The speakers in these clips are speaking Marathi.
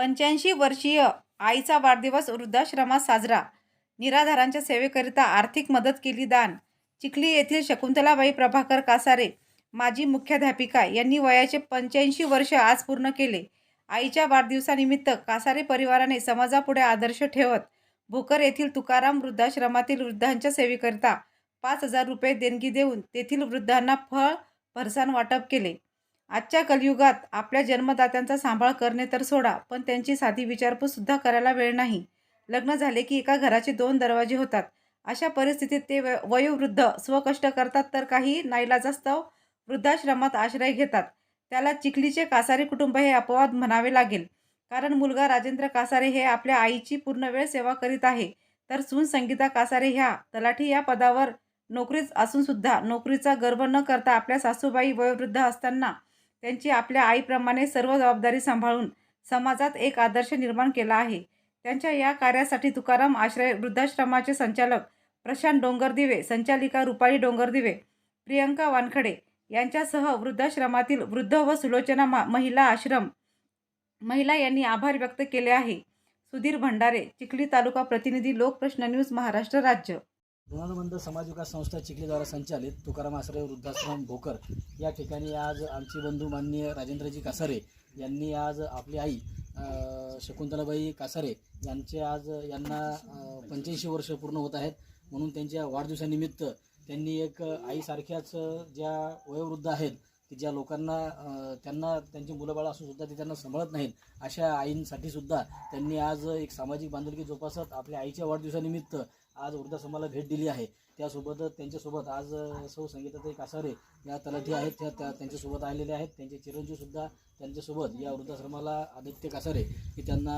पंच्याऐंशी वर्षीय आईचा वाढदिवस वृद्धाश्रमात साजरा. निराधारांच्या सेवेकरिता आर्थिक मदत केली दान. चिखली येथील शकुंतलाबाई प्रभाकर कासारे माजी मुख्याध्यापिका यांनी वयाचे पंच्याऐंशी वर्ष आज पूर्ण केले. आईच्या वाढदिवसानिमित्त कासारे परिवाराने समाजापुढे आदर्श ठेवत भोकर येथील तुकाराम वृद्धाश्रमातील वृद्धांच्या सेवेकरिता पाच हजार रुपये देणगी देऊन तेथील वृद्धांना फळ फरसाण वाटप केले. आजच्या कलियुगात आपल्या जन्मदात्यांचा सांभाळ करणे तर सोडा पण त्यांची साधी विचारपूससुद्धा करायला वेळ नाही. लग्न झाले की एका घराचे दोन दरवाजे होतात. अशा परिस्थितीत ते वयोवृद्ध स्वकष्ट करतात तर काही नाईलाजास्तव वृद्धाश्रमात आश्रय घेतात. त्याला चिखलीचे कासारे कुटुंब हे अपवाद म्हणावे लागेल. कारण मुलगा राजेंद्र कासारे हे आपल्या आईची पूर्ण वेळ सेवा करीत आहे. तर सून संगीता कासारे ह्या तलाठी या पदावर नोकरीच असूनसुद्धा नोकरीचा गर्व न करता आपल्या सासूबाई वयोवृद्ध असताना त्यांची आपल्या आईप्रमाणे सर्व जबाबदारी सांभाळून समाजात एक आदर्श निर्माण केला आहे. त्यांच्या या कार्यासाठी तुकाराम आश्रय वृद्धाश्रमाचे संचालक प्रशांत डोंगरदिवे संचालिका रुपाली डोंगरदिवे प्रियंका वानखडे यांच्यासह वृद्धाश्रमातील वृद्ध व सुलोचना मा महिला आश्रम महिला यांनी आभार व्यक्त केले आहे. सुधीर भंडारे चिखली तालुका प्रतिनिधी लोकप्रश्न न्यूज महाराष्ट्र राज्य. ऋणानुबंध समाज विकास संस्था चिखलीद्वारा संचालित तुकाराम आसरे वृद्धाश्रम भोकर या ठिकाणी आज आमचे बंधू माननीय राजेंद्रजी कासारे यांनी आज आपली आई शकुंतलाबाई कासारे यांचे आज यांना पंच्याऐंशी वर्ष पूर्ण होत आहेत. म्हणून त्यांच्या वाढदिवसानिमित्त त्यांनी एक आईसारख्याच ज्या वयोवृद्ध आहेत की ज्या लोकांना त्यांना त्यांची मुलं बाळं असून सुद्धा ते त्यांना सांभाळत नाहीत अशा आईंसाठी सुद्धा त्यांनी आज एक सामाजिक बांधिलकी जोपासत आपल्या आईच्या वाढदिवसानिमित्त आज वृद्धाश्रमाला भेट दिली आहे. त्यासोबतच त्यांच्यासोबत आज सौ संगीताताई कासारे या तलाठी आहेत त्या त्या त्यांच्यासोबत आलेले आहेत. त्यांचे चिरंजीवसुद्धा त्यांच्यासोबत या वृद्धाश्रमाला आदित्य कासारे की त्यांना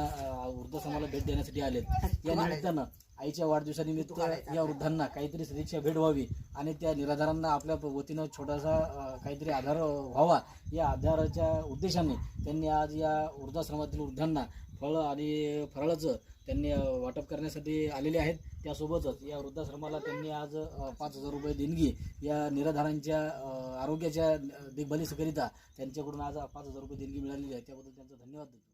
वृद्धाश्रमाला भेट देण्यासाठी आलेत. या निमित्तानं आईच्या वाढदिवसानिमित्त या वृद्धांना काहीतरी सदिच्छा भेट व्हावी आणि त्या निराधारांना आपल्या वतीनं छोटासा काहीतरी आधार व्हावा या आधाराच्या उद्देशाने त्यांनी आज या वृद्धाश्रमातील वृद्धांना फळं आणि फराळाचं त्यांनी वाटप करण्यासाठी आलेले आहेत. त्यासोबतच या वृद्धाश्रमाला त्यांनी आज पाच हजार रुपये देणगी या निराधारांच्या आरोग्याच्या देखभालीकरिता त्यांच्याकडून आज पाच हजार रुपये देणगी मिळालेली आहे. त्याबद्दल त्यांचा धन्यवाद देतो.